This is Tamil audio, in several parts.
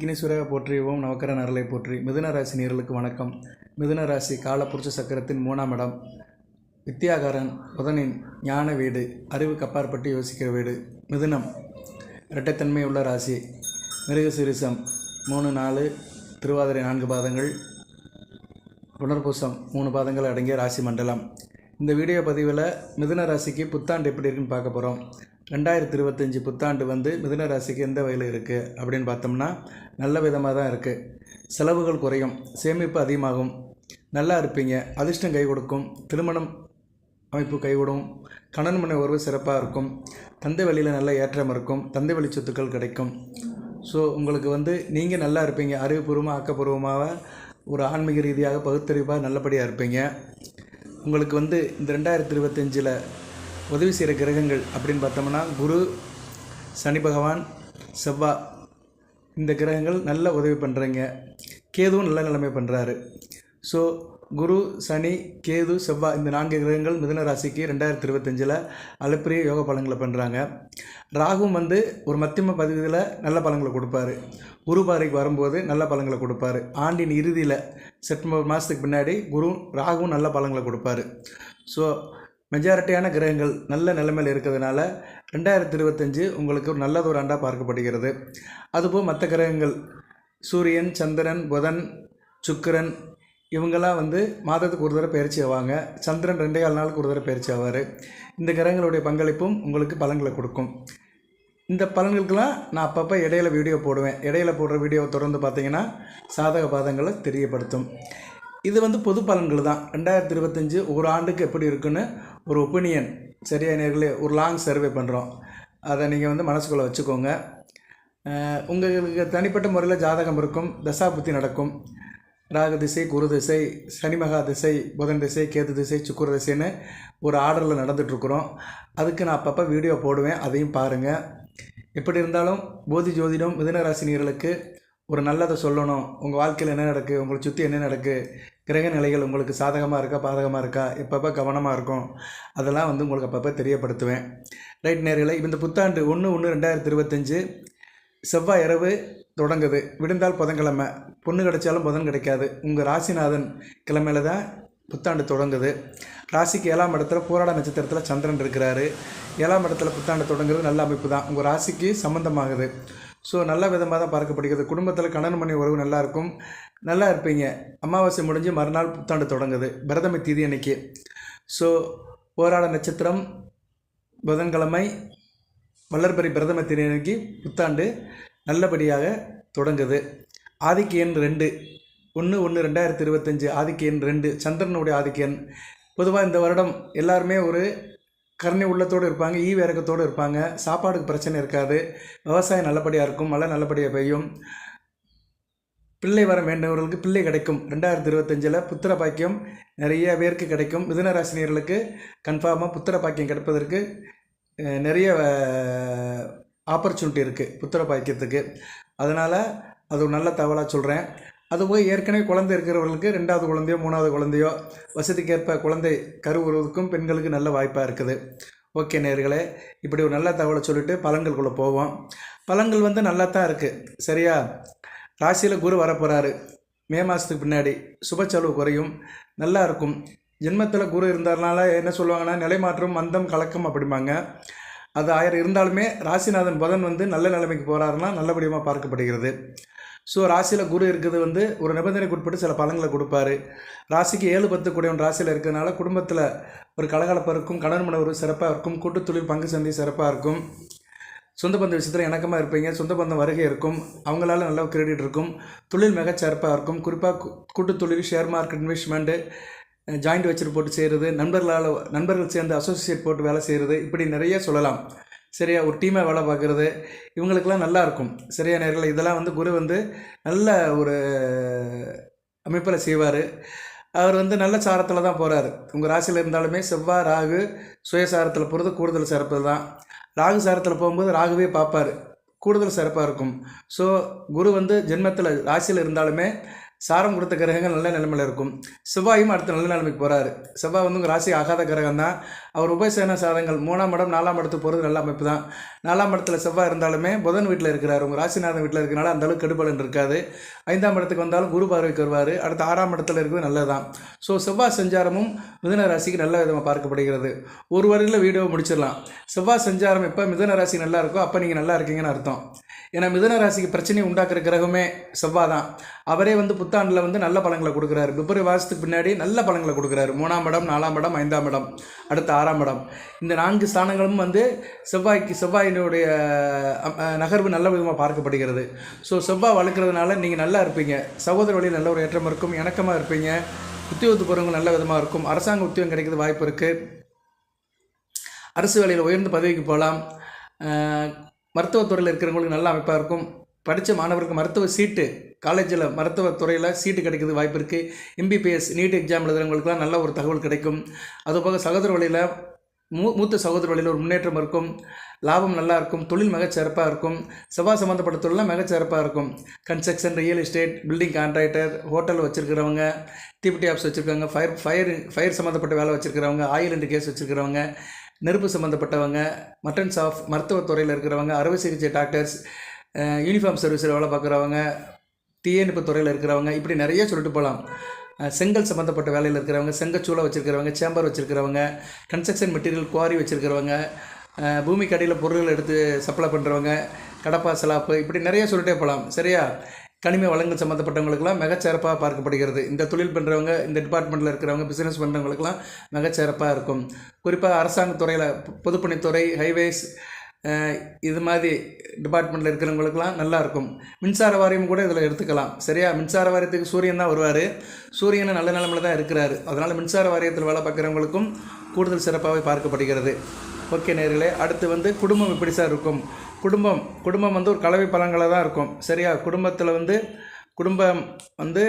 விக்னேஸ்வரா போற்றி ஓம் நவக்கர நரலை போற்றி. மிதுன ராசி நேர்களுக்கு வணக்கம். மிதுன ராசி காலப்புருஷ சக்கரத்தின் மூணாம் இடம். வித்தியாகாரன் புதனின் ஞான வீடு அறிவு கப்பாற்பட்டு யோசிக்கிற வீடு. மிதுனம் இரட்டைத்தன்மை உள்ள ராசி. மிருகசிரிசம் மூணு நாலு திருவாதிரை நான்கு பாதங்கள். புனர்பூசம் மூணு பாதங்கள் அடங்கிய ராசி மண்டலம். இந்த வீடியோ பதிவில் மிதுன ராசிக்கு புத்தாண்டு எப்படி இருக்குன்னு பார்க்க போகிறோம் ரெண்டாயிரத்தி இருபத்தஞ்சி புத்தாண்டு வந்து மிதுன ராசிக்கு எந்த வகையில் இருக்குது அப்படின்னு பார்த்தோம்னா நல்ல விதமாக தான் இருக்குது செலவுகள் குறையும் சேமிப்பு அதிகமாகும். நல்லா இருப்பீங்க அதிர்ஷ்டம் கை கொடுக்கும் திருமணம் அமைப்பு கைவிடும் கணன் மனை உறவு சிறப்பாக இருக்கும் தந்தை வழியில் நல்ல ஏற்றம் இருக்கும் தந்தை வழி சொத்துக்கள் கிடைக்கும். ஸோ உங்களுக்கு வந்து நீங்கள் நல்லா இருப்பீங்க அறிவுபூர்வமாக ஆக்கப்பூர்வமாக ஒரு ஆன்மீக ரீதியாக பகுத்தறிவாக நல்லபடியாக இருப்பீங்க. உங்களுக்கு வந்து இந்த ரெண்டாயிரத்தி இருபத்தஞ்சில் உதவி செய்கிற கிரகங்கள் அப்படின்னு பார்த்தோம்னா குரு சனி பகவான் செவ்வா. இந்த கிரகங்கள் நல்ல உதவி பண்ணுறீங்க கேதுவும் நல்ல நிலைமை பண்ணுறாரு ஸோ குரு சனி கேது செவ்வாய் இந்த நான்கு கிரகங்கள் மிதுன ராசிக்கு ரெண்டாயிரத்தி இருபத்தஞ்சில் அளப்பரிய யோக பலன்களை பண்ணுறாங்க ராகுவும் வந்து ஒரு மத்தியம பதிவில் நல்ல பலன்களை கொடுப்பாரு. குரு பாறைக்கு வரும்போது நல்ல பலன்களை கொடுப்பாரு. ஆண்டின் இறுதியில் செப்டம்பர் மாதத்துக்கு பின்னாடி குரு ராகுவும் நல்ல பலன்களை கொடுப்பாரு. ஸோ மெஜாரிட்டியான கிரகங்கள் நல்ல நிலைமையில் இருக்கிறதுனால ரெண்டாயிரத்தி இருபத்தஞ்சு உங்களுக்கு ஒரு நல்லது ஒரு ஆண்டாக பார்க்கப்படுகிறது. அதுபோல் மற்ற கிரகங்கள் சூரியன் சந்திரன் புதன் சுக்கிரன் இவங்கெல்லாம் வந்து மாதத்துக்கு ஒரு தடவை பயிற்சி ஆவாங்க. சந்திரன் ரெண்டே கால் நாளுக்கு ஒரு தடவை பயிற்சி ஆவார். இந்த கிரகங்களுடைய பங்களிப்பும் உங்களுக்கு பலன்களை கொடுக்கும். இந்த பலன்களுக்கெல்லாம் நான் அப்பப்போ இடையில வீடியோ போடுவேன். இடையில போடுற வீடியோவை தொடர்ந்து பார்த்தீங்கன்னா சாதக பாதங்களை தெரியப்படுத்தும். இது வந்து பொது பலன்கள் தான். ரெண்டாயிரத்தி இருபத்தஞ்சு ஒரு ஆண்டுக்கு எப்படி இருக்குன்னு ஒரு ஒப்பீனியன் சரியா நேர்களே ஒரு லாங் சர்வே பண்ணுறோம் அதை நீங்கள் வந்து மனசுக்குள்ளே வச்சுக்கோங்க. உங்களுக்கு தனிப்பட்ட முறையில் ஜாதகம் இருக்கும் தசாபுத்தி நடக்கும். ராகு திசை குரு திசை சனிமகா திசை புதன் திசை கேது திசை சுக்குர திசைன்னு ஒரு ஆர்டரில் நடந்துகிட்ருக்குறோம் அதுக்கு நான் அப்பப்போ வீடியோ போடுவேன் அதையும் பாருங்கள் எப்படி இருந்தாலும் போதி ஜோதிடம் மிதனராசினியர்களுக்கு ஒரு நல்லதை சொல்லணும். உங்கள் வாழ்க்கையில் என்ன நடக்குது உங்களை சுற்றி என்ன நடக்குது கிரக நிலைகள் உங்களுக்கு சாதகமாக இருக்கா பாதகமாக இருக்கா எப்பப்போ கவனமாக இருக்கும் அதெல்லாம் வந்து உங்களுக்கு அப்பப்போ தெரியப்படுத்துவேன். ரைட் நேர்களை இந்த புத்தாண்டு ஒன்று ஒன்று ரெண்டாயிரத்தி இருபத்தஞ்சு செவ்வாய் இரவு தொடங்குது. விடுந்தால் புதன்கிழமை. பொண்ணு கிடைச்சாலும் புதன் கிடைக்காது. உங்கள் ராசிநாதன் கிழமையில தான் புத்தாண்டு தொடங்குது. ராசிக்கு ஏழாம் இடத்துல போராட நட்சத்திரத்தில் சந்திரன் இருக்கிறாரு. ஏழாம் இடத்துல புத்தாண்டு தொடங்குறது நல்ல அமைப்பு தான். உங்கள் ராசிக்கு சம்மந்தமாகுது ஸோ நல்ல விதமாக தான் பார்க்கப்படுகிறது. குடும்பத்தில் கணவன் மணி உறவு நல்லாயிருக்கும் நல்லா இருப்பீங்க. அமாவாசை முடிஞ்சு மறுநாள் புத்தாண்டு தொடங்குது. பிரதம தீதி அன்னைக்கு. ஸோ போராட நட்சத்திரம் புதன்கிழமை வல்லற்பரி பிரதம தீதி அன்னைக்கு புத்தாண்டு நல்லபடியாக தொடங்குது. ஆதிக்கியன் எண் ரெண்டு. ஒன்று ஒன்று ரெண்டாயிரத்தி இருபத்தஞ்சி ஆதிக்க எண் ரெண்டு. சந்திரனுடைய ஆதிக்கியன் எண். பொதுவாக இந்த வருடம் எல்லாருமே ஒரு கருணை உள்ளத்தோடு இருப்பாங்க ஈ இறக்கத்தோடு இருப்பாங்க. சாப்பாடுக்கு பிரச்சனை இருக்காது. விவசாயம் நல்லபடியாக இருக்கும் மழை நல்லபடியாக பெய்யும். பிள்ளை வர வேண்டவர்களுக்கு பிள்ளை கிடைக்கும். ரெண்டாயிரத்தி இருபத்தஞ்சில் புத்திர பாக்கியம் நிறைய பேருக்கு கிடைக்கும். மிதுன ராசினியர்களுக்கு கன்ஃபார்மாக புத்திர பாக்கியம் கிடைப்பதற்கு நிறைய ஆப்பர்ச்சுனிட்டி இருக்குது புத்திர பாக்கியத்துக்கு. அதனால் அது ஒரு நல்ல தகவலாக சொல்கிறேன் அதுபோய் ஏற்கனவே குழந்தை இருக்கிறவர்களுக்கு ரெண்டாவது குழந்தையோ மூணாவது குழந்தையோ வசதிக்கேற்ப குழந்தை கருவுறதுக்கும் பெண்களுக்கு நல்ல வாய்ப்பாக இருக்குது. ஓகே நேர்களே இப்படி ஒரு நல்ல தகவலை சொல்லிவிட்டு பழங்களுக்குள்ளே போவோம். பழங்கள் வந்து நல்லா தான் இருக்குது சரியா? ராசியில் குரு வரப்போகிறாரு மே மாதத்துக்கு பின்னாடி சுப செலவு குறையும். நல்லா இருக்கும். ஜென்மத்தில் குரு இருந்ததுனால என்ன சொல்லுவாங்கன்னா நிலைமாற்றம் மந்தம் கலக்கம் அப்படிம்பாங்க. அது ஆயிரம் இருந்தாலுமே ராசிநாதன் புதன் வந்து நல்ல நிலைமைக்கு போகிறாருன்னா நல்லபடியாக பார்க்கப்படுகிறது. ஸோ ராசியில் குரு இருக்கிறது வந்து ஒரு நிபந்தனைக்கு உட்பட்டு சில பலங்களை கொடுப்பாரு. ராசிக்கு ஏழு பத்து கூடியவன் ராசியில் இருக்கிறதுனால குடும்பத்தில் ஒரு கலகலப்பு இருக்கும் கடன் மன சிறப்பாக இருக்கும் கூட்டுத்தொழில் பங்கு சந்தை சிறப்பாக இருக்கும். சொந்த பந்த விஷயத்தில் இணக்கமாக இருப்பீங்க. சொந்த பந்தம் வருகை இருக்கும். அவங்களால நல்ல கிரெடிட் இருக்கும். தொழில் மிகச்சிறப்பாக இருக்கும். குறிப்பாக கூட்டு தொழில் ஷேர் மார்க்கெட் இன்வெஸ்ட்மெண்ட்டு ஜாயிண்ட் வச்சுட்டு போட்டு செய்கிறது நண்பர்களால் நண்பர்கள் சேர்ந்து அசோசியேட் போட்டு வேலை செய்கிறது இப்படி நிறைய சொல்லலாம். சரியா? ஒரு டீமாக வேலை பார்க்குறது இவங்களுக்கெல்லாம் நல்லா இருக்கும். சரியா? நேரில் இதெல்லாம் வந்து குரு வந்து நல்ல ஒரு அமைப்பில் செய்வார். அவர் வந்து நல்ல சாரத்தில் தான் போகிறாரு உங்கள் ராசியில் இருந்தாலுமே செவ்வாய் ராகு சுயசாரத்தில் போகிறது கூடுதல் சிறப்பு தான் ராகு சாரத்தில் போகும்போது ராகுவே பார்ப்பார். கூடுதல் சிறப்பாக இருக்கும். ஸோ குரு வந்து ஜென்மத்தில் ராசியில் இருந்தாலுமே சாரம் கொடுத்த கிரகங்கள் நல்ல நிலைமையில் இருக்கும். செவ்வாயும் அடுத்த நல்ல நிலைமைக்கு போகிறாரு செவ்வாய் வந்து உங்கள் ராசி ஆகாத கிரகம் தான் அவர் உபசேன சாதங்கள் மூணாம் இடம் நாலாம் இடத்துக்கு போகிறது நல்ல அமைப்பு தான் நாலாம் இடத்துல செவ்வாய் இருந்தாலுமே புதன் வீட்டில் இருக்கிறார். உங்கள் ராசிநாதன் வீட்டில் இருக்கிறனால அந்த அளவுக்கு கெடுபலன் இருக்காது. ஐந்தாம் இடத்துக்கு வந்தாலும் குரு பார்வைக்கு வருவார். அடுத்து ஆறாம் இடத்துல இருக்கிறது நல்லதுதான். ஸோ செவ்வாய் சஞ்சாரமும் மிதன ராசிக்கு நல்ல விதமாக பார்க்கப்படுகிறது. ஒரு வரையில் வீடியோ முடிச்சிடலாம். செவ்வாய் சஞ்சாரம் எப்போ மிதன ராசி நல்லா இருக்கோ அப்போ நீங்கள் நல்லா இருக்கீங்கன்னு அர்த்தம். ஏன்னா மிதன ராசிக்கு பிரச்சனையை உண்டாக்குற கிரகமே செவ்வாய் தான் அவரே வந்து புத்தாண்டில் வந்து நல்ல பழங்களை கொடுக்குறாரு. பிப்ரவரி மாதத்துக்கு பின்னாடி நல்ல பழங்களை கொடுக்குறாரு. மூணாம் இடம் நாலாம் இடம் ஐந்தாம் இடம். அடுத்த ஆறாம் இடம். இந்த நான்கு ஸ்தானங்களும் வந்து செவ்வாய்க்கு செவ்வாயினுடைய நகர்வு நல்ல விதமாக பார்க்கப்படுகிறது. ஸோ செவ்வாய் வளர்க்குறதுனால நீங்கள் நல்லா இருப்பீங்க. சகோதர வழியில் நல்ல ஒரு ஏற்றம் இருக்கும் இணக்கமாக இருப்பீங்க. உத்தியோகத்து போகிறவங்க நல்ல விதமாக இருக்கும். அரசாங்க உத்தியோகம் கிடைக்கிறது வாய்ப்பு இருக்குது அரசு வேலையில் உயர்ந்த பதவிக்கு போகலாம். மருத்துவத்துறையில் இருக்கிறவங்களுக்கு நல்ல அமைப்பாக இருக்கும். படித்த மாணவருக்கு மருத்துவ சீட்டு காலேஜில் மருத்துவ துறையில் சீட்டு கிடைக்கிறது வாய்ப்பு இருக்குது எம்பிபிஎஸ் நீட் எக்ஸாம் எழுதுறவங்களுக்குலாம் நல்ல ஒரு தகவல் கிடைக்கும். அதுபோக சகோதர வழியில் மூ மூத்த சகோதர வழியில் ஒரு முன்னேற்றம் இருக்கும். லாபம் நல்லா இருக்கும். தொழில் மிகச்சிறப்பாக இருக்கும். செவ்வாய் சம்மந்தப்பட்ட தொழிலாம் மிகச்சிறப்பாக இருக்கும். Construction real estate building contractor hotel வச்சுருக்கிறவங்க டிபிடி ஆப்ஸ் வச்சுருக்காங்க ஃபயர் ஃபயர் ஃபயர் சம்மந்தப்பட்ட வேலை வச்சுருக்கிறவங்க ஆயில் அண்ட் கேஸ் வச்சுருக்கிறவங்க நெருப்பு சம்மந்தப்பட்டவங்க மட்டன் சாஃப் மருத்துவத்துறையில் இருக்கிறவங்க அறுவை சிகிச்சை டாக்டர்ஸ் யூனிஃபார்ம் சர்வீஸில் வேலை பார்க்குறவங்க தீயணைப்பு துறையில் இருக்கிறவங்க இப்படி நிறைய சொல்லிட்டு போகலாம் செங்கல் சம்மந்தப்பட்ட வேலையில் இருக்கிறவங்க செங்கச்சூளை வச்சுருக்கிறவங்க சேம்பர் வச்சுருக்கிறவங்க கன்ஸ்ட்ரக்ஷன் மெட்டீரியல் குவாரி வச்சுருக்கிறவங்க பூமி கடையில் பொருள்கள் எடுத்து சப்ளை பண்ணுறவங்க கடப்பா சலாப்பு இப்படி நிறைய சொல்லிட்டே போகலாம் சரியா? கனிம வளங்கள் சம்மந்தப்பட்டவங்களுக்கெல்லாம் மிகச்சிறப்பாக பார்க்கப்படுகிறது. இந்த தொழில் பண்ணுறவங்க இந்த டிபார்ட்மெண்ட்டில் இருக்கிறவங்க பிஸ்னஸ் பண்ணுறவங்களுக்கெல்லாம் மிகச்சிறப்பாக இருக்கும். குறிப்பாக அரசாங்கத்துறையில் பொதுப்பணித்துறை ஹைவேஸ் இது மாதிரி டிபார்ட்மெண்ட்டில் இருக்கிறவங்களுக்குலாம் நல்லாயிருக்கும். மின்சார வாரியம் கூட இதில் எடுத்துக்கலாம். சரியா? மின்சார வாரியத்துக்கு சூரியன் தான் வருவார். சூரியன் நல்ல நிலமில் தான் இருக்கிறாரு. அதனால் மின்சார வாரியத்தில் வேலை பார்க்குறவங்களுக்கும் கூடுதல் சிறப்பாகவே பார்க்கப்படுகிறது. ஓகே நேர்களே அடுத்து வந்து குடும்பம் எப்படி சார் இருக்கும்? குடும்பம் குடும்பம் வந்து ஒரு கலவை பழங்களாக தான் இருக்கும். சரியா? குடும்பத்தில் வந்து குடும்பம் வந்து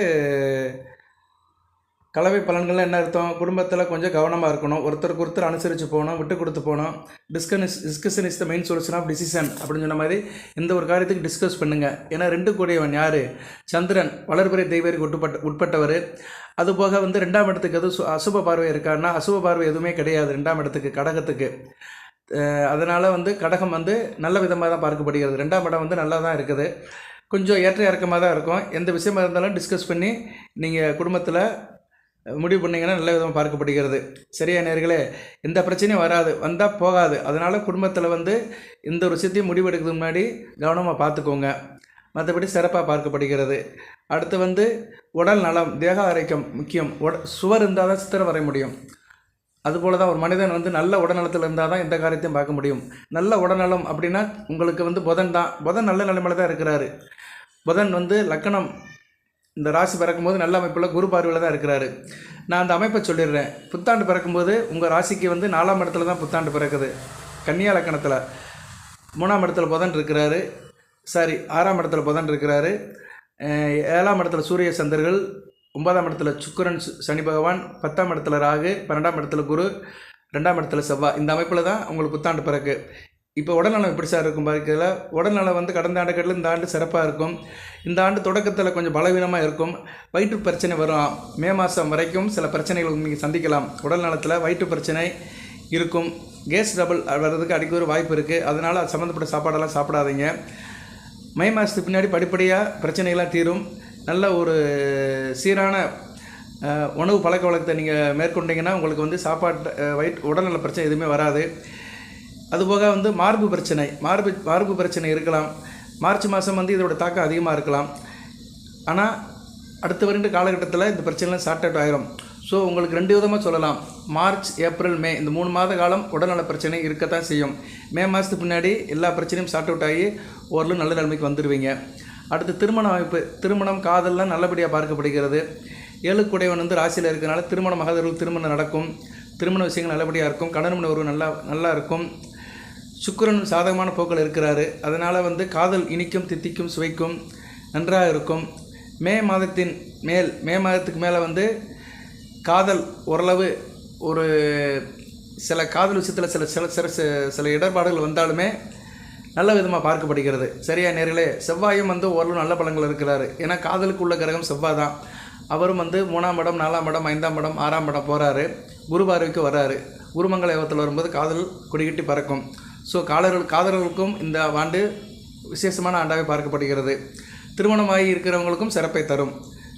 கலவை பலன்கள்லாம் என்ன அர்த்தம்? குடும்பத்தில் கொஞ்சம் கவனமாக இருக்கணும். ஒருத்தருக்கு ஒருத்தர் அனுசரித்து போகணும் விட்டு கொடுத்து போகணும். டிஸ்கனிஸ் discussion is the main solution of decision அப்படின்னு சொன்ன மாதிரி எந்த ஒரு காரியத்துக்கு டிஸ்கஸ் பண்ணுங்கள் ஏன்னா ரெண்டு கூடியவன் யார்? சந்திரன் வளர்பிறை தெய்வருக்கு உட்பட்ட உட்பட்டவர். அதுபோக வந்து ரெண்டாம் இடத்துக்கு எதுவும் சு- அசுப பார்வை இருக்காருன்னா அசுப பார்வை எதுவுமே கிடையாது ரெண்டாம் இடத்துக்கு கடகத்துக்கு. அதனால் வந்து கடகம் வந்து நல்ல விதமாக தான் பார்க்கப்படுகிறது. ரெண்டாம் இடம் வந்து நல்லா தான் இருக்குது. கொஞ்சம் ஏற்ற இறக்கமாக தான் இருக்கும். எந்த விஷயமா இருந்தாலும் டிஸ்கஸ் பண்ணி நீங்கள் குடும்பத்தில் முடிவு பண்ணிங்கன்னா நல்ல விதமாக பார்க்கப்படுகிறது. சரியா நேர்களே? எந்த பிரச்சனையும் வராது. வந்தால் போகாது. அதனால் குடும்பத்தில் வந்து இந்த ஒரு விஷயத்தையும் முடிவெடுக்கிறதுக்கு முன்னாடி கவனமாக பார்த்துக்கோங்க. மற்றபடி சிறப்பாக பார்க்கப்படுகிறது. அடுத்து வந்து உடல் நலம் தேக ஆரோக்கியம் முக்கியம். உட சுவர் இருந்தால் தான் சித்திரம் வரைய முடியும். அதுபோல தான் ஒரு மனிதன் வந்து நல்ல உடல்நலத்தில் இருந்தால் தான் எந்த காரியத்தையும் பார்க்க முடியும். நல்ல உடல்நலம் அப்படின்னா உங்களுக்கு வந்து புதன் தான். புதன் நல்ல நிலைமையில் தான் இருக்கிறாரு. புதன் வந்து லக்கணம் இந்த ராசி பிறக்கும்போது நல்ல அமைப்பில் குரு பார்வையில் தான் இருக்கிறாரு. நான் அந்த அமைப்பை சொல்லிடுறேன். புத்தாண்டு பிறக்கும்போது உங்கள் ராசிக்கு வந்து நாலாம் இடத்துல தான் புத்தாண்டு பிறக்குது. கன்னியா லக்கணத்தில் மூணாம் இடத்துல புதன் இருக்கிறாரு. சாரி ஆறாம் இடத்துல புதன் இருக்கிறாரு. ஏழாம் இடத்துல சூரிய சந்தர்கள் ஒன்பதாம் இடத்துல சுக்கரன் சு- சனி பகவான் பத்தாம் இடத்துல ராகு பன்னெண்டாம் இடத்துல குரு ரெண்டாம் இடத்துல செவ்வாய் இந்த அமைப்பில் தான் உங்களுக்கு புத்தாண்டு பிறகு இப்போ உடல்நலம் எப்படி சார் இருக்கும் பார்க்கல உடல்நலம் வந்து கடந்த ஆண்டுகளில் இந்த ஆண்டு சிறப்பாக இருக்கும். இந்த ஆண்டு தொடக்கத்தில் கொஞ்சம் பலவீனமாக இருக்கும். வயிற்று பிரச்சனை வரும். மே மாதம் வரைக்கும் சில பிரச்சனைகள் நீங்கள் சந்திக்கலாம். உடல் நலத்தில் வயிற்று பிரச்சனை இருக்கும். கேஸ் டபுள் வர்றதுக்கு அடிக்க ஒரு வாய்ப்பு இருக்குது அதனால் அது சம்மந்தப்பட்ட சாப்பாடெல்லாம் சாப்பிடாதீங்க. மே மாதத்துக்கு பின்னாடி படிப்படியாக பிரச்சனைகள்லாம் தீரும். நல்ல ஒரு சீரான உணவு பழக்க வழக்கத்தை நீங்கள் மேற்கொண்டீங்கன்னா உங்களுக்கு வந்து சாப்பாட்டு வயிற் வயிற்று உடல்நல பிரச்சனை எதுவுமே வராது. அதுபோக வந்து மார்பு பிரச்சனை மார்பு மார்பு பிரச்சனை இருக்கலாம். மார்ச் மாதம் வந்து இதோட தாக்கம் அதிகமாக இருக்கலாம். ஆனால் அடுத்த வருட காலகட்டத்தில் இந்த பிரச்சனைலாம் சார்ட் அவுட் ஆகிரும் ஸோ உங்களுக்கு ரெண்டு விதமாக சொல்லலாம். மார்ச் ஏப்ரல் மே இந்த மூணு மாத காலம் உடல்நல பிரச்சனை இருக்கத்தான் செய்யும். மே மாதத்துக்கு பின்னாடி எல்லா பிரச்சனையும் சார்ட் அவுட் ஆகி ஓரளவு நல்ல நிலைமைக்கு வந்துடுவீங்க அடுத்து திருமண அமைப்பு திருமணம் காதல்லாம் நல்லபடியாக பார்க்கப்படுகிறது. ஏழுக்குடையவன் வந்து ராசியில் இருக்கிறனால திருமண மகாதர்கள் திருமணம் நடக்கும். திருமண விஷயங்கள் நல்லபடியாக இருக்கும். கடன் உறவு நல்லா நல்லா இருக்கும். சுக்கரன் சாதகமான போக்கில் இருக்கிறாரு. அதனால் வந்து காதல் இனிக்கும் தித்திக்கும் சுவைக்கும் நன்றாக இருக்கும். மே மாதத்தின் மேல் மே மாதத்துக்கு மேலே வந்து காதல் ஓரளவு ஒரு சில காதல் விஷயத்தில் சில சில சில சில- சில இடர்பாடுகள் வந்தாலுமே நல்ல விதமாக பார்க்கப்படுகிறது. சரியா நேர்களே? செவ்வாயும் வந்து ஓரளவு நல்ல பலங்கள் இருக்கிறாரு. ஏன்னா காதலுக்கு உள்ள கிரகம் செவ்வாய் தான். அவரும் வந்து மூணாம் இடம் நாலாம் இடம் ஐந்தாம் இடம் ஆறாம் இடம் போகிறாரு குரு பார்வைக்கு வர்றாரு. குருமங்கல யோகத்தில் வரும்போது காதல் குடிகட்டி பறக்கும். ஸோ காதலர்கள் காதலர்களுக்கும் இந்த ஆண்டு விசேஷமான ஆண்டாகவே பார்க்கப்படுகிறது. திருமணமாகி இருக்கிறவங்களுக்கும் சிறப்பை தரும்.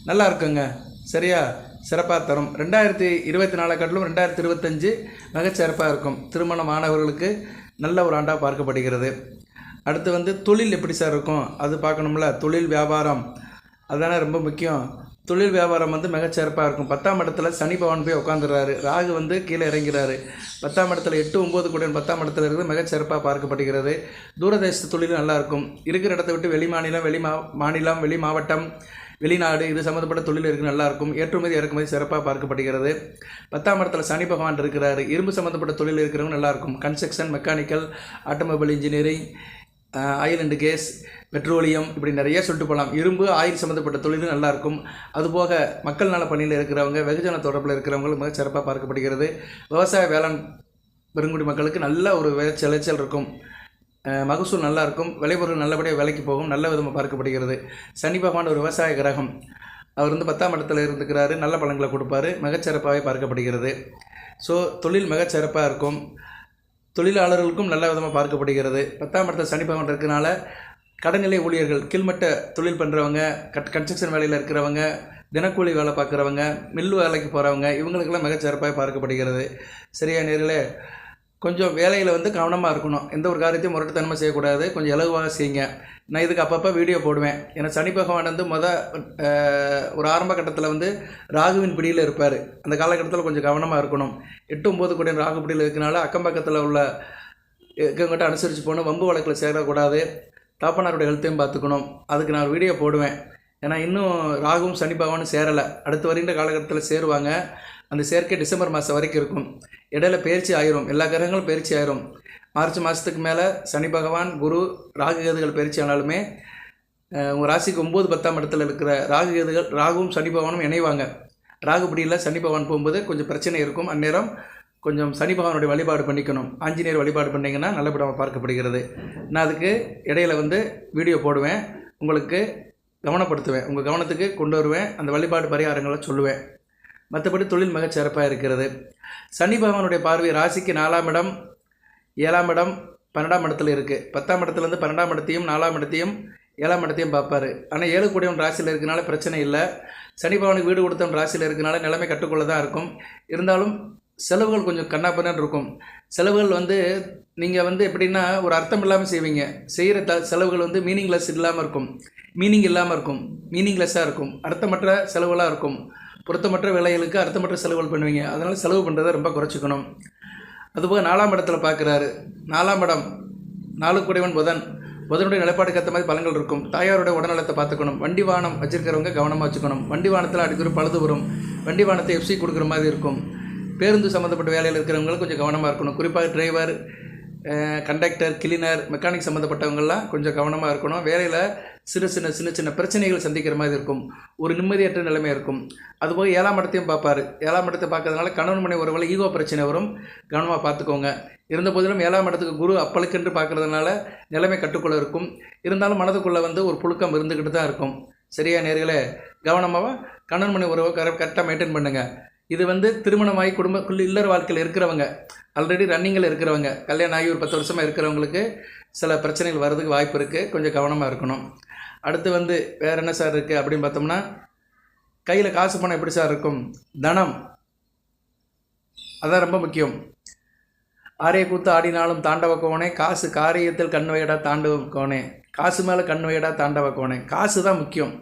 நல்லா இருக்குங்க. சரியா? சிறப்பாக தரும். ரெண்டாயிரத்தி இருபத்தி நாலு காட்டிலும் ரெண்டாயிரத்தி இருபத்தஞ்சு மிகச்சிறப்பாக இருக்கும். திருமணம் ஆனவர்களுக்கு நல்ல ஒரு ஆண்டாக பார்க்கப்படுகிறது. அடுத்து வந்து தொழில் எப்படி சார் இருக்கும்? அது பார்க்கணும்ல. தொழில் வியாபாரம். அதுதானே ரொம்ப முக்கியம். தொழில் வியாபாரம் வந்து மிகச்சிறப்பாக இருக்கும். பத்தாம் இடத்துல சனி பகவான் போய் உட்காந்துடுறாரு ராகு வந்து கீழே இறங்கிறாரு. பத்தாம் இடத்துல எட்டு ஒம்பது கூட பத்தாம் இடத்துல இருக்குது மிகச்சிறப்பாக பார்க்கப்படுகிறது. தூரதேச தொழில் நல்லாயிருக்கும் இருக்கிற இடத்த விட்டு வெளி மாநிலம் வெளி மா மாநிலம் வெளி மாவட்டம் வெளிநாடு இது சம்மந்தப்பட்ட தொழில் இருக்கு நல்லா இருக்கும். ஏற்றுமதி இறக்குமதி சிறப்பாக பார்க்கப்படுகிறது. பத்தாம் இடத்துல சனி பகவான் இருக்கிறாரு. இரும்பு சம்மந்தப்பட்ட தொழில் இருக்கிறவங்க நல்லா இருக்கும். Construction mechanical automobile engineering oil and gas petroleum இப்படி நிறைய சொல்லிட்டு போகலாம் இரும்பு ஆயில் சம்மந்தப்பட்ட தொழிலும் நல்லாயிருக்கும். அதுபோக மக்கள் நல பணியில் இருக்கிறவங்க வெகுஜன தொடர்பில் இருக்கிறவங்களும் மிக சிறப்பாக பார்க்கப்படுகிறது. விவசாய வேளாண் பெருங்குடி மக்களுக்கு நல்ல ஒரு விளைச்சல் இருக்கும். மகசூல் நல்லாயிருக்கும். விளைபொருள் நல்லபடியாக விலைக்கு போகும். நல்ல விதமாக பார்க்கப்படுகிறது. சனி பகவான் ஒரு விவசாய கிரகம். அவர் வந்து பத்தாம் இடத்துல இருந்துக்கிறாரு. நல்ல பழங்களை கொடுப்பாரு. மிகச்சிறப்பாகவே பார்க்கப்படுகிறது. ஸோ தொழில் மிகச்சிறப்பாக இருக்கும். தொழிலாளர்களுக்கும் நல்ல விதமாக பார்க்கப்படுகிறது. பத்தாம் இடத்துல சனி பகவான் இருக்கனால கடைநிலை ஊழியர்கள் கீழ்மட்ட தொழில் பண்ணுறவங்க கட் கன்ஸ்ட்ரக்ஷன் வேலையில் இருக்கிறவங்க தினக்கூலி வேலை பார்க்குறவங்க மில்லு வேலைக்கு போகிறவங்க இவங்களுக்கெல்லாம் மிகச்சிறப்பாக பார்க்கப்படுகிறது. சரியா நேரில் கொஞ்சம் வேலையில் வந்து கவனமாக இருக்கணும். எந்த ஒரு காரியத்தையும் முரட்டுத்தனமாக செய்யக்கூடாது. கொஞ்சம் இலகுவாக செய்யுங்க. நான் இதுக்கு அப்பப்போ வீடியோ போடுவேன். ஏன்னா சனி பகவான் வந்து மொதல் ஒரு ஆரம்ப கட்டத்தில் வந்து ராகுவின் பிடியில் இருப்பார். அந்த காலகட்டத்தில் கொஞ்சம் கவனமாக இருக்கணும். எட்டு ஒம்பது கூட ராகு பிடியில் இருக்கனால அக்கம் பக்கத்தில் உள்ள இருக்கவங்ககிட்ட அனுசரித்து போகணும். வம்பு வழக்கில் சேரக்கூடாது. தாப்பனாருடைய ஹெல்த்தையும் பார்த்துக்கணும். அதுக்கு நான் வீடியோ போடுவேன். ஏன்னா இன்னும் ராகுவும் சனி பகவானும் சேரலை. அடுத்து வருகின்ற காலகட்டத்தில் சேருவாங்க. அந்த சேர்க்கை டிசம்பர் மாதம் வரைக்கும் இருக்கும். இடையில பயிற்சி ஆயிரும். எல்லா கிரகங்களும் பயிற்சி ஆயிரும். மார்ச் மாதத்துக்கு மேலே சனி பகவான் குரு ராகுகேதுகள் பயிற்சி ஆனாலுமே உங்கள் ராசிக்கு ஒம்பது பத்தாம் இடத்துல இருக்கிற ராகுகேதுகள் ராகுவும் சனி பகவானும் இணைவாங்க. ராகுபடியில் சனி பகவான் போகும்போது கொஞ்சம் பிரச்சனை இருக்கும். அந்நேரம் கொஞ்சம் சனி பகவானுடைய வழிபாடு பண்ணிக்கணும். ஆஞ்சநேயர் வழிபாடு பண்ணிங்கன்னா நல்லபடியாக பார்க்கப்படுகிறது. நான் அதுக்கு இடையில வந்து வீடியோ போடுவேன். உங்களுக்கு கவனப்படுத்துவேன். உங்கள் கவனத்துக்கு கொண்டு வருவேன். அந்த வழிபாடு பரிகாரங்களை சொல்லுவேன். மற்றபடி தொழில் மிகச் சிறப்பாக இருக்கிறது. சனி பகவானுடைய பார்வை ராசிக்கு நாலாம் இடம் ஏழாம் இடம் பன்னெண்டாம் இடத்துல இருக்குது பத்தாம் இடத்துலேருந்து பன்னெண்டாம் இடத்தையும் நாலாம் இடத்தையும் ஏழாம் இடத்தையும் பார்ப்பாரு. ஆனால் ஏழு கூடியவன் ராசியில் இருக்கனால பிரச்சனை இல்லை. சனி பகவானுக்கு வீடு கொடுத்தவன் ராசியில் இருக்கனால நிலைமை கட்டுக்குள்ள தான் இருக்கும். இருந்தாலும் செலவுகள் கொஞ்சம் கண்ணாப்பதான் இருக்கும். செலவுகள் வந்து நீங்கள் வந்து எப்படின்னா ஒரு அர்த்தம் இல்லாமல் செய்வீங்க. செய்கிற த செலவுகள் வந்து மீனிங்லெஸ் இல்லாமல் இருக்கும். மீனிங் இல்லாமல் இருக்கும். மீனிங்லெஸ்ஸாக இருக்கும். அர்த்தமற்ற செலவுகளாக இருக்கும். பொருத்தமற்ற வேலைகளுக்கு அர்த்தமற்ற செலவுகள் பண்ணுவீங்க. அதனால் செலவு பண்ணுறதை ரொம்ப குறைச்சிக்கணும். அதுபோக நாலாம் இடத்துல பார்க்குறாரு. நாலாம் இடம் நாலு குடைவன் புதன். புதனுடைய நிலைப்பாடுக்கு ஏற்ற மாதிரி பலங்கள் இருக்கும். தாயாருடைய உடல்நலத்தை பார்த்துக்கணும். வண்டி வாகனம் வச்சிருக்கிறவங்க கவனமாக வச்சுக்கணும். வண்டி வாகனத்தில் அடிக்கடி பழுது வரும். வண்டி வாகனத்தை எஃப்சி கொடுக்குற மாதிரி இருக்கும். பேருந்து சம்மந்தப்பட்ட வேலையில் இருக்கிறவங்களும் கொஞ்சம் கவனமாக இருக்கணும். குறிப்பாக டிரைவர் கண்டக்டர் கிளீனர் மெக்கானிக் சம்மந்தப்பட்டவங்கள்லாம் கொஞ்சம் கவனமாக இருக்கணும். வேலையில் சின்ன சின்ன சின்ன சின்ன பிரச்சனைகள் சந்திக்கிற மாதிரி இருக்கும். ஒரு நிம்மதியற்ற நிலைமை இருக்கும். அதுபோக ஏழாம் இடத்தையும் பார்ப்பார். ஏழாம் இடத்தை பார்க்கறதுனால கணவன் மனை உறவில் ஈகோ பிரச்சனை வரும். கவனமாக பார்த்துக்கோங்க. இருந்த போதிலும் ஏழாம் இடத்துக்கு குரு அப்பளுக்கென்று பார்க்கறதுனால நிலைமை கட்டுக்குள்ளே இருக்கும். இருந்தாலும் மனதுக்குள்ளே வந்து ஒரு புழுக்கம் இருந்துக்கிட்டு தான் இருக்கும். சரியா நேர்களே? கவனமாக கணவன் மனை உறவை கரெக்ட் கரெக்டாக மெயின்டைன் பண்ணுங்கள் இது வந்து திருமணமாகி குடும்ப இல்லற வாழ்க்கையில் இருக்கிறவங்க ஆல்ரெடி ரன்னிங்கில் இருக்கிறவங்க கல்யாணம் ஆகி ஒரு பத்து வருஷமாக இருக்கிறவங்களுக்கு சில பிரச்சனைகள் வர்றதுக்கு வாய்ப்பு இருக்குது கொஞ்சம் கவனமாக இருக்கணும். அடுத்து வந்து வேறு என்ன சார் இருக்குது அப்படின்னு பார்த்தோம்னா கையில் காசு பணம் எப்படி சார் இருக்கும்? தனம். அதான் ரொம்ப முக்கியம். ஆரிய கூத்து ஆடினாலும் தாண்டவ கோணே காசு காரியத்தில் கண் வைடா தாண்டவ கோணே. காசு மேலே கண் வைடா தாண்டவ கோணே. காசு தான் முக்கியம்.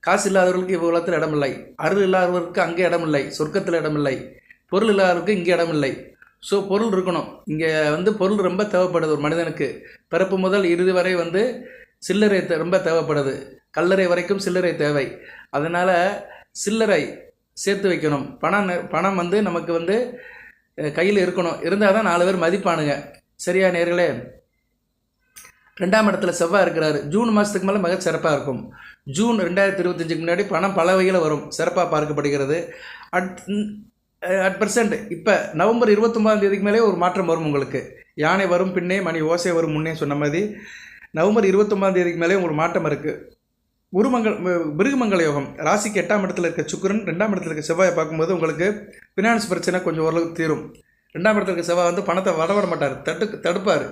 காசு இல்லாதவர்களுக்கு இவ்வளத்தில் இடமில்லை. அருள் இல்லாதவர்களுக்கு அங்கே இடமில்லை. சொர்க்கத்தில் இடமில்லை. பொருள் இல்லாதவருக்கு இங்கே இடமில்லை. ஸோ பொருள் இருக்கணும். இங்கே வந்து பொருள் ரொம்ப தேவைப்படுது ஒரு மனிதனுக்கு. பிறப்பு முதல் இறுதி வரை வந்து சில்லறை தே- ரொம்ப தேவைப்படுது. கல்லறை வரைக்கும் சில்லறை தேவை. அதனால் சில்லறை சேர்த்து வைக்கணும். பணம் பணம் வந்து நமக்கு வந்து கையில் இருக்கணும். இருந்தால் தான் நாலு பேர் மதிப்பானுங்க. சரியா நேர்களே? ரெண்டாம் இடத்துல செவ்வாய் இருக்கிறார். ஜூன் மாதத்துக்கு மேலே மிக சிறப்பாக இருக்கும். ஜூன் ரெண்டாயிரத்தி இருபத்தஞ்சுக்கு முன்னாடி பணம் பல வகையில் வரும். சிறப்பாக பார்க்கப்படுகிறது. அட் அட் பர்சன்ட் இப்போ நவம்பர் இருபத்தொம்பதாம் தேதிக்கு மேலே ஒரு மாற்றம் வரும் உங்களுக்கு. யானை வரும் பின்னே மணி ஓசை வரும் முன்னே சொன்ன மாதிரி நவம்பர் இருபத்தொம்பதாம் தேதிக்கு மேலே உங்களுக்கு மாற்றம் இருக்குது உருமங்கல் மிருகமங்கல யோகம். ராசிக்கு எட்டாம் இடத்துல இருக்க சுக்கரன் ரெண்டாம் இடத்துல இருக்க செவ்வாயை பார்க்கும்போது உங்களுக்கு ஃபினான்ஸ் பிரச்சனை கொஞ்சம் ஓரளவுக்கு தீரும். ரெண்டாம் இடத்துல இருக்க செவ்வாய் வந்து பணத்தை வர விட மாட்டார். தட்டு தடுப்பார்.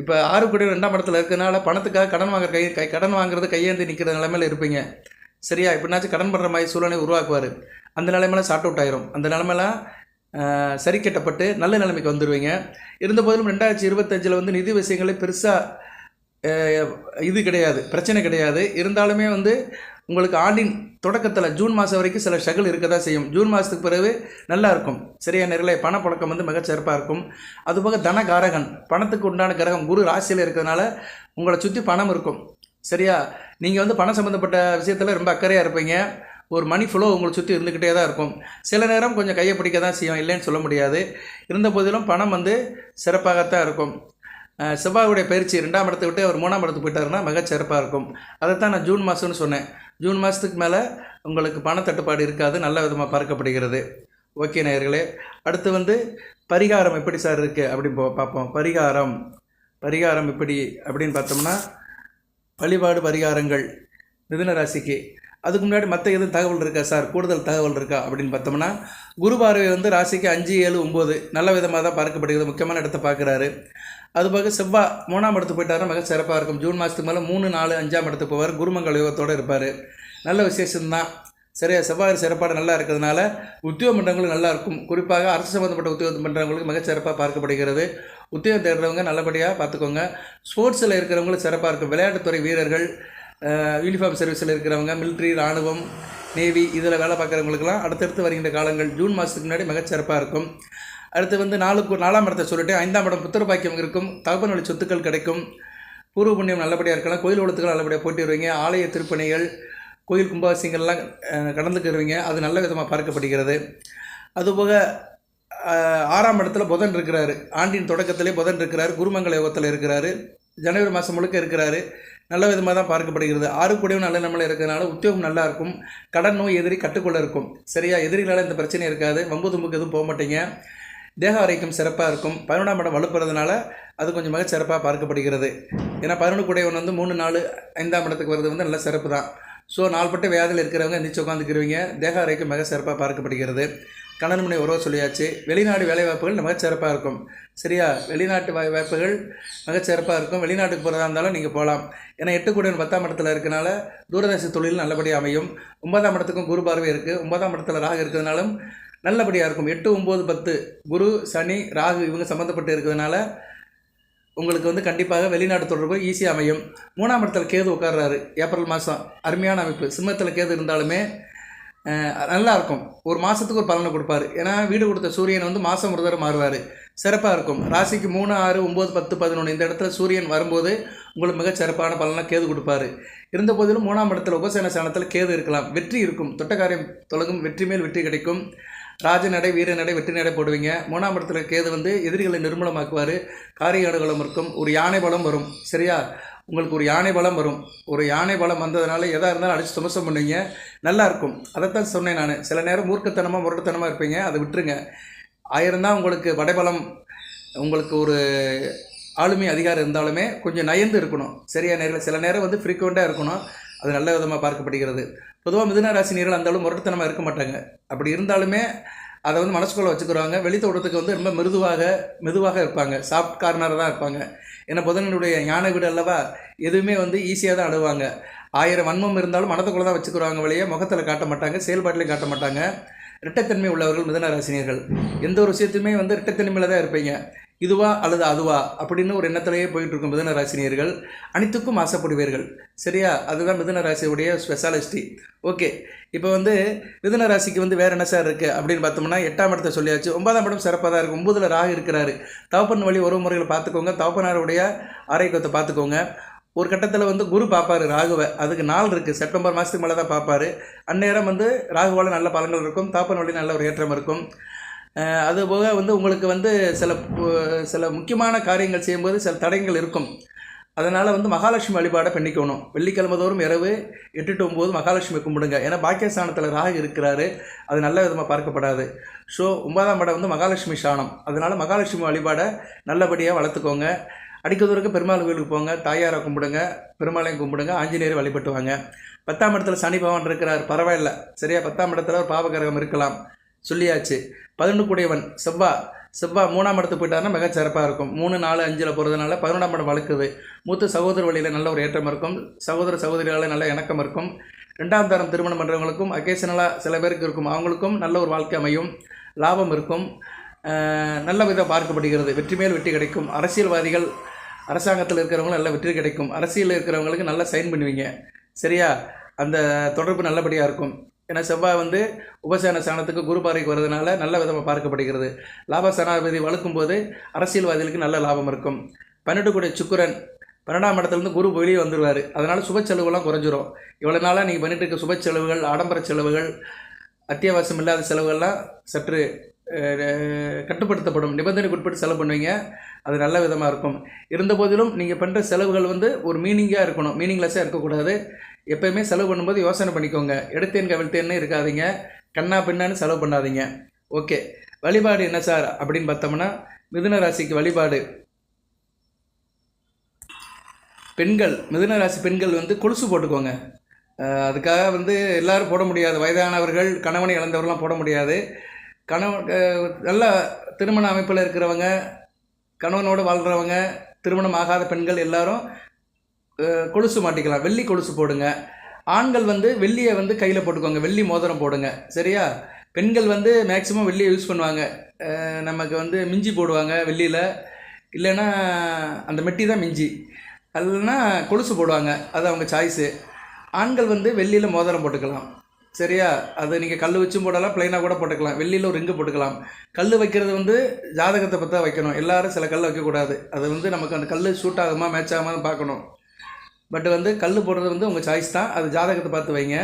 இப்போ ஆறு கோடி ரெண்டாம் இடத்துல இருக்கிறதுனால பணத்துக்காக கடன் வாங்குற கை கை கடன் வாங்குறது கையேந்தி நிற்கிற நிலைமையில் இருப்பீங்க. சரியா? எப்படினாச்சும் கடன் பண்ணுற மாதிரி சூழ்நிலை உருவாக்குவார். அந்த நிலைமையில சார்ட் அவுட் ஆயிரும். அந்த நிலைமையெல்லாம் சரி கட்டப்பட்டு நல்ல நிலைமைக்கு வந்துடுவீங்க இருந்த போதிலும் ரெண்டாயிரத்தி இருபத்தஞ்சில் வந்து நிதி விஷயங்களே பெருசாக இது கிடையாது. பிரச்சனை கிடையாது. இருந்தாலுமே வந்து உங்களுக்கு ஆண்டின் தொடக்கத்தில் ஜூன் மாதம் வரைக்கும் சில ஷகல் இருக்க தான் செய்யும். ஜூன் மாதத்துக்கு பிறகு நல்லா இருக்கும். சரியா நிறைய பணப்பழக்கம் வந்து மிகச்சிறப்பாக இருக்கும். அதுபோக தனகாரகன் பணத்துக்கு உண்டான கிரகம் குரு ராசியில் இருக்கிறதுனால உங்களை சுற்றி பணம் இருக்கும். சரியா? நீங்கள் வந்து பணம் சம்மந்தப்பட்ட விஷயத்தில் ரொம்ப அக்கறையாக இருப்பீங்க. ஒரு மணி ஃப்ளோ உங்களை சுற்றி இருந்துக்கிட்டே தான் இருக்கும். சில நேரம் கொஞ்சம் கையை பிடிக்க தான் செய்யும். இல்லைன்னு சொல்ல முடியாது. இருந்த போதிலும் பணம் வந்து சிறப்பாகத்தான் இருக்கும். செவ்வாயுடைய பயிற்சி ரெண்டாம் இடத்தை விட்டு அவர் மூணாம் இடத்துக்கு போயிட்டாருன்னா மிகச்சிறப்பாக இருக்கும். அதைத்தான் நான் ஜூன் மாதம்னு சொன்னேன். ஜூன் மாதத்துக்கு மேலே உங்களுக்கு பணத்தட்டுப்பாடு இருக்காது நல்ல விதமாக பார்க்கப்படுகிறது. ஓகே நேயர்களே அடுத்து வந்து பரிகாரம் எப்படி சார் இருக்குது அப்படின்னு பார்ப்போம். பரிகாரம். பரிகாரம் எப்படி அப்படின்னு பார்த்தோம்னா வழிபாடு பரிகாரங்கள் மிதுன ராசிக்கு. அதுக்கு முன்னாடி மற்ற எதுவும் தகவல் இருக்கா சார்? கூடுதல் தகவல் இருக்கா அப்படின்னு பார்த்தோம்னா குரு பார்வை வந்து ராசிக்கு அஞ்சு ஏழு ஒம்பது நல்ல விதமாக தான் பார்க்கப்படுகிறது முக்கியமான இடத்த பார்க்குறாரு. அதுபோக செவ்வாய் மூணாம் இடத்துக்கு போயிட்டாருன்னா மிக சிறப்பாக இருக்கும். ஜூன் மாதத்துக்கு மேலே மூணு நாலு அஞ்சாம் இடத்துக்கு போவார். குருமங்கல் யோகத்தோடு இருப்பார். நல்ல விசேஷம்தான். சரியா? செவ்வாய் சிறப்பாடு நல்லா இருக்கிறதுனால உத்தியோக மன்றங்களும் நல்லா இருக்கும். குறிப்பாக அரசு சம்மந்தப்பட்ட உத்தியோகம் பண்ணுறவங்களுக்கு மிக சிறப்பாக பார்க்கப்படுகிறது. உத்தியோகம் தேடுறவங்க நல்லபடியாக பார்த்துக்கோங்க. ஸ்போர்ட்ஸில் இருக்கிறவங்களும் சிறப்பாக இருக்கும். விளையாட்டுத்துறை வீரர்கள் யூனிஃபார்ம் சர்வீஸில் இருக்கிறவங்க மிலிட்ரி ராணுவம் நேவி இதில் வேலை பார்க்குறவங்களுக்குலாம் அடுத்தடுத்து வருகின்ற காலங்கள் ஜூன் மாதத்துக்கு முன்னாடி மிகச்சிறப்பாக இருக்கும். அடுத்து வந்து நாலுக்கு நாலாம் இடத்தை சொல்லிட்டு ஐந்தாம் இடம் புத்திர பாக்கியம் இருக்கும். தகப்பன் வழி சொத்துக்கள் கிடைக்கும். பூர்வ புண்ணியம் நல்லபடியாக இருக்கலாம். கோயில் உலகத்துக்கள் நல்லபடியாக போட்டி வருவீங்க. ஆலய திருப்பணிகள் கோயில் கும்பாசியங்கள்லாம் கடந்துக்கிடுவீங்க அது நல்ல விதமாக பார்க்கப்படுகிறது. அதுபோக ஆறாம் இடத்துல புதன் இருக்கிறாரு. ஆண்டின் தொடக்கத்திலே புதன் இருக்கிறார். குருமங்கல யோகத்தில் இருக்கிறாரு. ஜனவரி மாதம் முழுக்க இருக்கிறாரு. நல்ல விதமாக தான் பார்க்கப்படுகிறது. ஆறு கூடவும் நல்ல நம்மள இருக்கிறனால உத்தியோகம் நல்லா இருக்கும். கடன் நோய் எதிரி கட்டுக்குள்ளே இருக்கும். சரியா? எதிரிகளால் இந்த பிரச்சனை இருக்காது. வம்பு தும்புக்கு எதுவும் போக மாட்டீங்க. தேக ஆரோக்கியம் சிறப்பாக இருக்கும். பதினொன்றாம் இடம் வலுப்புறதுனால அது கொஞ்சம் மிக சிறப்பாக பார்க்கப்படுகிறது. ஏன்னா பதினொன்று கூடையவன் வந்து மூணு நாலு ஐந்தாம் இடத்துக்கு வர்றது வந்து நல்ல சிறப்பு தான். ஸோ நாள்பட்ட வியாதியில் இருக்கிறவங்க எந்திரிச்சு உட்காந்துக்கிறவங்க தேக ஆரோக்கியம் மிக சிறப்பாக பார்க்கப்படுகிறது. கணன்முனை மணி உறவு சொல்லியாச்சு வெளிநாடு வேலைவாய்ப்புகள் மிக சிறப்பாக இருக்கும். சரியா? வெளிநாட்டு வாய் வாய்ப்புகள் மிக சிறப்பாக இருக்கும். வெளிநாட்டுக்கு போகிறதா இருந்தாலும் நீங்கள் போகலாம் ஏன்னா எட்டு கூடையன் பத்தாம் இடத்துல இருக்கனால தூரதேச தொழில் நல்லபடியாக அமையும். ஒன்பதாம் இடத்துக்கும் குரு பார்வை இருக்குது ஒன்பதாம் இடத்துல ராக இருக்கிறதுனாலும் நல்லபடியாக இருக்கும். எட்டு ஒம்பது பத்து குரு சனி ராகு இவங்க சம்மந்தப்பட்டு இருக்கிறதுனால உங்களுக்கு வந்து கண்டிப்பாக வெளிநாட்டு தொடர்பு ஈஸியாக அமையும். மூணாம் இடத்துல கேது உட்கார்றாரு. ஏப்ரல் மாதம் அருமையான அமைப்பு. சிம்மத்தில் கேது இருந்தாலுமே நல்லா இருக்கும். ஒரு மாதத்துக்கு ஒரு பலனை கொடுப்பாரு. ஏன்னா வீடு கொடுத்த சூரியன் வந்து மாதம் ஒரு தடவை மாறுவார். சிறப்பாக இருக்கும். ராசிக்கு மூணு ஆறு ஒம்பது பத்து பதினொன்று இந்த இடத்துல சூரியன் வரும்போது உங்களுக்கு மிக சிறப்பான பலனை கேது கொடுப்பாரு. இருந்த போதிலும் மூணாம் இடத்துல உபசேன சாணத்தில் கேது இருக்கலாம். வெற்றி இருக்கும். தொட்டக்காரியம் தொலகும் வெற்றி மேல் வெற்றி கிடைக்கும். ராஜநடை வீரநடை வெற்றி நடை போடுவீங்க. மூணாம் இடத்துல கேது வந்து எதிரிகளை நிர்மூலமாக்குவார். காரியாடுகளும் இருக்கும். ஒரு யானை பலம் வரும். சரியா? உங்களுக்கு ஒரு யானை பலம் வரும். ஒரு யானை பலம் வந்ததுனால எதாக இருந்தாலும் அடித்து துமசம் பண்ணுவீங்க. நல்லா இருக்கும். அதைத்தான் சொன்னேன் நான். சில நேரம் மூர்க்கத்தனமாக முரட்டுத்தனமாக இருப்பீங்க. அதை விட்டுருங்க. ஆயிரம்தான் உங்களுக்கு வடைபலம். உங்களுக்கு ஒரு ஆளுமை அதிகாரம் இருந்தாலுமே கொஞ்சம் நயந்து இருக்கணும். சரியா? நேரில் சில நேரம் வந்து ஃப்ரீக்வெண்ட்டாக இருக்கணும். அது நல்ல விதமாக பார்க்கப்படுகிறது. பொதுவாக மிதுன ராசி அந்த அளவு முரட்டுத்தனமாக இருக்க மாட்டாங்க. அப்படி இருந்தாலுமே அதை வந்து மனசுக்குள்ளே வச்சுக்கிறாங்க. வெளி தோட்டத்துக்கு வந்து ரொம்ப மிருதுவாக மெதுவாக இருப்பாங்க. சாஃப்ட் கார்னராக தான் இருப்பாங்க. ஏன்னா புதனுடைய ஞான வீடு அல்லவா எதுவுமே வந்து ஈஸியாக தான் அழுவாங்க. ஆயிரம் வன்மம் இருந்தாலும் மனத்துக்குள்ளே தான் வச்சுக்கிறாங்க வழியே முகத்தில் காட்ட மாட்டாங்க செயல்பாட்டிலையும் காட்ட மாட்டாங்க. இரட்டைத்தன்மை உள்ளவர்கள் மிதன ராசினியர்கள் எந்த ஒரு விஷயத்தையுமே வந்து இரட்டைத்தன்மையில் தான் இருப்பீங்க. இதுவா அல்லது அதுவா அப்படின்னு ஒரு எண்ணத்திலேயே போயிட்டு இருக்கும் மிதன ராசினியர்கள் அனைத்துக்கும் ஆசைப்படுவீர்கள். சரியா? அதுதான் மிதன ராசியுடைய ஸ்பெஷாலிஸ்டி ஓகே இப்போ வந்து மிதன ராசிக்கு வந்து வேறு என்ன சார் இருக்குது அப்படின்னு பார்த்தோம்னா எட்டாம் இடத்த சொல்லியாச்சு. ஒன்பதாம் இடம் சிறப்பாக தான் இருக்குது ஒன்பதில் ராகு இருக்கிறாரு. தவப்பன் வழி உறவு முறைகளை பார்த்துக்கோங்க. தவப்பனாருடைய ஆரோக்கியத்தை பார்த்துக்கோங்க. ஒரு கட்டத்தில் வந்து குரு பார்ப்பாரு ராகுவை. அதுக்கு நாள் இருக்குது செப்டம்பர் மாதத்துக்கு மேலே தான் பார்ப்பார். அந்நேரம் வந்து ராகுவால் நல்ல பலன்கள் இருக்கும். தாப்பன் வழி நல்ல ஒரு ஏற்றம் இருக்கும். அதுபோக வந்து உங்களுக்கு வந்து சில சில முக்கியமான காரியங்கள் செய்யும்போது சில தடயங்கள் இருக்கும். அதனால் வந்து மகாலட்சுமி வழிபாடை பண்ணிக்கணும். வெள்ளிக்கிழமை தோறும் இரவு எட்டு டு ஒம்பது மகாலட்சுமி கும்பிடுங்க. ஏன்னா பாக்கியஸ்தானத்தில் ராக இருக்கிறாரு. அது நல்ல விதமாக பார்க்கப்படாது. ஸோ ஒன்பதாம் படம் வந்து மகாலட்சுமி சாணம் அதனால் மகாலட்சுமி வழிபாடை நல்லபடியாக வளர்த்துக்கோங்க. அடிக்கதூருக்கு பெருமாள் கோயிலுக்கு போங்க. தாயாரை கும்பிடுங்க. பெருமாளையும் கும்பிடுங்க. ஆஞ்சநேயரை வழிபட்டு வாங்க. பத்தாம் இடத்துல சனி பகவான் இருக்கிறார். பரவாயில்ல. சரியா? பத்தாம் இடத்துல ஒரு பாவகிரகம் இருக்கலாம். சொல்லியாச்சு. பதினொன்று கூடியவன் செவ்வா செவ்வா மூணாம் இடத்துக்கு போயிட்டாருன்னா மிக சிறப்பாக இருக்கும். மூணு நாலு அஞ்சில் போகிறதுனால பதினொன்றாம் இடம் வளர்க்குது மூத்த சகோதர வழியில் நல்ல ஒரு ஏற்றம் இருக்கும். சகோதர சகோதரிகளால் நல்ல இணக்கம் இருக்கும். ரெண்டாம் தரம் திருமணம் பண்ணுறவங்களுக்கும் அக்கேஷனலாக சில பேருக்கு இருக்கும். அவங்களுக்கும் நல்ல ஒரு வாழ்க்கை அமையும். லாபம் இருக்கும். நல்ல விதம் பார்க்கப்படுகிறது. வெற்றி மேல் வெற்றி கிடைக்கும். அரசியல்வாதிகள் அரசாங்கத்தில் இருக்கிறவங்களும் நல்ல வெற்றி கிடைக்கும். அரசியலில் இருக்கிறவங்களுக்கு நல்லா சைன் பண்ணுவீங்க. சரியா? அந்த தொடர்பு நல்லபடியாக இருக்கும். ஏன்னா செவ்வாய் வந்து உபசேன சாணத்துக்கு குரு பார்வைக்கு வர்றதுனால நல்ல விதமாக பார்க்கப்படுகிறது. லாப சனாதிபதி வளர்க்கும் போது அரசியல்வாதிகளுக்கு நல்ல லாபம் இருக்கும். பன்னெண்டு கூடிய சுக்குரன் பன்னெண்டாம் இடத்துலேருந்து குரு வெளியே வந்துடுவார் அதனால் சுப செலவுலாம் குறைஞ்சிரும். இவ்வளோ நாளாக நீங்கள் பண்ணிட்டு இருக்க சுப செலவுகள் ஆடம்பர செலவுகள் அத்தியாவசியம் இல்லாத செலவுகள்லாம் சற்று கட்டுப்படுத்தப்படும். நிபந்தனைக்கு உட்பட்டு செலவு பண்ணுவீங்க. அது நல்ல விதமாக இருக்கும். இருந்த போதிலும் நீங்கள் பண்ணுற செலவுகள் வந்து ஒரு மீனிங்காக இருக்கணும். மீனிங்லெஸ்ஸாக இருக்கக்கூடாது. எப்பயுமே செலவு பண்ணும்போது யோசனை பண்ணிக்கோங்க. எடுத்தேன் கவிழ்த்தேன்னு இருக்காதீங்க. கண்ணா பின்னான்னு செலவு பண்ணாதீங்க. ஓகே. வழிபாடு என்ன சார்? அப்படின்னு பார்த்தோம்னா மிதுன ராசிக்கு வழிபாடு. பெண்கள் மிதுன ராசி பெண்கள் வந்து கொலுசு போட்டுக்கோங்க. அதுக்காக வந்து எல்லோரும் போட முடியாது. வயதானவர்கள் கணவனை இழந்தவர்கள்லாம் போட முடியாது. கணவன் நல்லா நல்ல திருமண அமைப்பில் இருக்கிறவங்க கணவனோடு வாழ்கிறவங்க திருமணம் ஆகாத பெண்கள் எல்லாரும் கொலுசு மாட்டிக்கலாம். வெள்ளி கொலுசு போடுங்க. ஆண்கள் வந்து வெள்ளியை வந்து கையில் போட்டுக்கோங்க. வெள்ளி மோதிரம் போடுங்க. சரியா? பெண்கள் வந்து மேக்ஸிமம் வெள்ளியை யூஸ் பண்ணுவாங்க. நமக்கு வந்து மிஞ்சி போடுவாங்க வெள்ளியில். இல்லைன்னா அந்த மெட்டி தான் மிஞ்சி. இல்லைன்னா கொலுசு போடுவாங்க. அது அவங்க சாய்ஸு ஆண்கள் வந்து வெள்ளியில் மோதிரம் போட்டுக்கலாம். சரியா? அது நீங்கள் கல் வச்சும் போடலாம் ப்ளைனாக கூட போட்டுக்கலாம். வெள்ளியில் ஒரு ரிங்கு போட்டுக்கலாம். கல் வைக்கிறது வந்து ஜாதகத்தை பற்றி வைக்கணும். எல்லாரும் சில கல் வைக்கக்கூடாது. அது வந்து நமக்கு அந்த கல் ஷூட் ஆகுமா மேட்ச் ஆகாமல் பார்க்கணும். பட் வந்து கல் போடுறது வந்து உங்கள் சாய்ஸ் தான். அது ஜாதகத்தை பார்த்து வைங்க.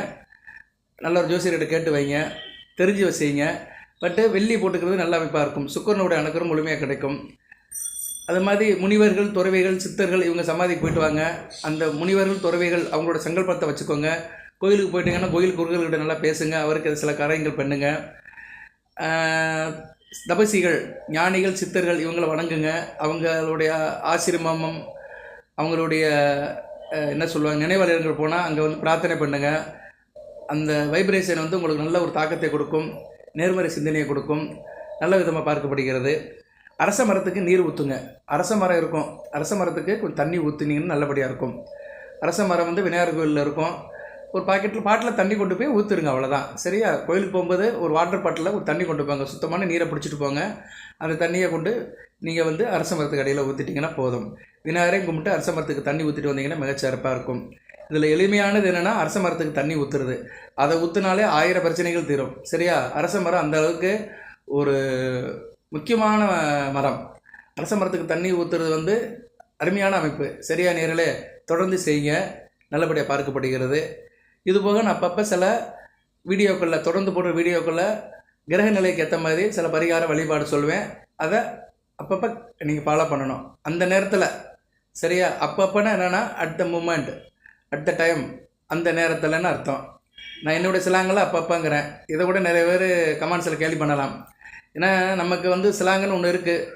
நல்ல ஒரு ஜோசியர்கிட்ட கேட்டு வைங்க. தெரிஞ்சு வச்சுங்க. பட்டு வெள்ளி போட்டுக்கிறது நல்ல அமைப்பாக இருக்கும். சுக்கரனுடைய அணுக்கரும் முழுமையாக கிடைக்கும். அது மாதிரி முனிவர்கள் துறவிகள் சித்தர்கள் இவங்க சமாதிக்கு போயிட்டு வாங்க. அந்த முனிவர்கள் துறவிகள் அவங்களோட சங்கல்பத்தை வச்சுக்கோங்க. கோயிலுக்கு போயிட்டீங்கன்னா கோயில் குருக்கள்கிட்ட நல்லா பேசுங்க. அவருக்கு சில காரியங்கள் பண்ணுங்க. தபசிகள் ஞானிகள் சித்தர்கள் இவங்களை வணங்குங்க. அவங்களுடைய ஆசிரமம் அவங்களுடைய என்ன சொல்லுவாங்க நினைவாலயங்கள் போனால் அங்கே வந்து பிரார்த்தனை பண்ணுங்க. அந்த வைப்ரேஷன் வந்து உங்களுக்கு நல்ல ஒரு தாக்கத்தை கொடுக்கும் நேர்மறை சிந்தனையை கொடுக்கும் நல்ல விதமாக பார்க்கப்படுகிறது. அரச மரத்துக்கு நீர் ஊற்றுங்க அரச மரம் இருக்கும். அரச மரத்துக்கு கொஞ்சம் தண்ணி ஊற்றுனீங்கன்னு நல்லபடியாக இருக்கும். அரச மரம் வந்து விநாயகர் கோயிலில் இருக்கும். ஒரு பாக்கெட்டில் பாட்டில் தண்ணி கொண்டு போய் ஊற்றுருங்க அவ்வளோதான் சரியா? கோயிலுக்கு போகும்போது ஒரு வாட்டர் பாட்டிலில் ஒரு தண்ணி கொண்டு போங்க. சுத்தமான நீரை பிடிச்சிட்டு போங்க. அந்த தண்ணியை கொண்டு நீங்கள் வந்து அரச மரத்துக்கு அடியில் ஊற்றிட்டிங்கன்னா போதும். விநாயகரையும் கும்பிட்டு அரச மரத்துக்கு தண்ணி ஊற்றிட்டு வந்தீங்கன்னா மிகச்சிறப்பாக இருக்கும். இதில் எளிமையானது என்னென்னா அரச மரத்துக்கு தண்ணி ஊற்றுறது அதை ஊற்றுனாலே ஆயிரம் பிரச்சனைகள் தீரும். சரியா? அரச மரம் அந்த அளவுக்கு ஒரு முக்கியமான மரம். அரச மரத்துக்கு தண்ணி ஊற்றுறது வந்து அருமையான அமைப்பு. சரியா நேரில் தொடர்ந்து செய்யுங்க. நல்லபடியாக பார்க்கப்படுகிறது. இதுபோக நான் அப்பப்போ சில வீடியோக்களில் தொடர்ந்து போடுற வீடியோக்களில் கிரக நிலைக்கு ஏற்ற மாதிரி சில பரிகார வழிபாடு சொல்லுவேன். அதை அப்பப்போ நீங்கள் ஃபாலோ பண்ணணும். அந்த நேரத்தில் சரியா? அப்பப்போனா என்னென்னா at the moment at the time அந்த நேரத்தில்னு அர்த்தம். நான் என்னுடைய சிலாங்கில் அப்பப்போங்கிறேன் இதை கூட நிறைய பேர் கமெண்ட்ஸில் கேள்வி பண்ணலாம். ஏன்னா நமக்கு வந்து சிலாங்குன்னு ஒன்று இருக்குது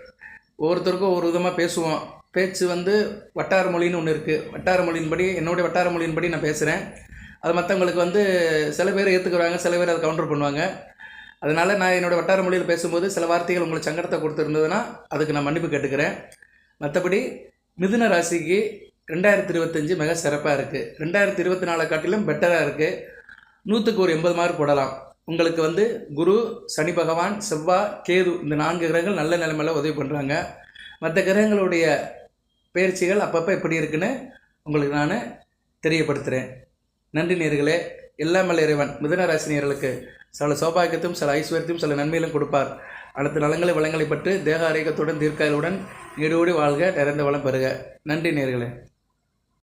ஒவ்வொருத்தருக்கும் ஒரு விதமாக பேசுவோம். பேச்சு வந்து வட்டார மொழின்னு ஒன்று இருக்குது வட்டார மொழியின்படி என்னுடைய வட்டார மொழியின்படி நான் பேசுகிறேன் அது மற்றவங்களுக்கு வந்து சில பேர் ஏற்றுக்குறாங்க சில பேர் அதை கவுண்டர் பண்ணுவாங்க. அதனால் நான் என்னோடய வட்டார மொழியில் பேசும்போது சில வார்த்தைகள் உங்களுக்கு சங்கடத்தை கொடுத்துருந்ததுன்னா அதுக்கு நான் மன்னிப்பு கேட்டுக்கிறேன். மற்றபடி மிதுன ராசிக்கு ரெண்டாயிரத்தி இருபத்தஞ்சு மிக சிறப்பாக இருக்குது ரெண்டாயிரத்தி இருபத்தி நாலை காட்டிலும் பெட்டராக இருக்குது நூற்றுக்கு ஒரு எண்பது மார்க் போடலாம். உங்களுக்கு வந்து குரு சனி பகவான் செவ்வாய் கேது இந்த நான்கு கிரகங்கள் நல்ல நிலைமையில் உதவி பண்ணுறாங்க மற்ற கிரகங்களுடைய பயிற்சிகள் அப்பப்போ எப்படி இருக்குன்னு உங்களுக்கு நான் தெரியப்படுத்துகிறேன் நன்றி நேர்களே. எல்லாம் இறைவன். மிதுன ராசினியர்களுக்கு சில சௌபாகியத்தையும் சில ஐஸ்வர்யத்தையும் சில நன்மையிலும் கொடுப்பார். அடுத்த நலங்களை வளங்களை பற்றி தேக ஆரோக்கியத்துடன் தீர்க்காயலுடன் நீடோடி வாழ்க நிறைந்த வளம் பெறுக. நன்றி நேர்களே.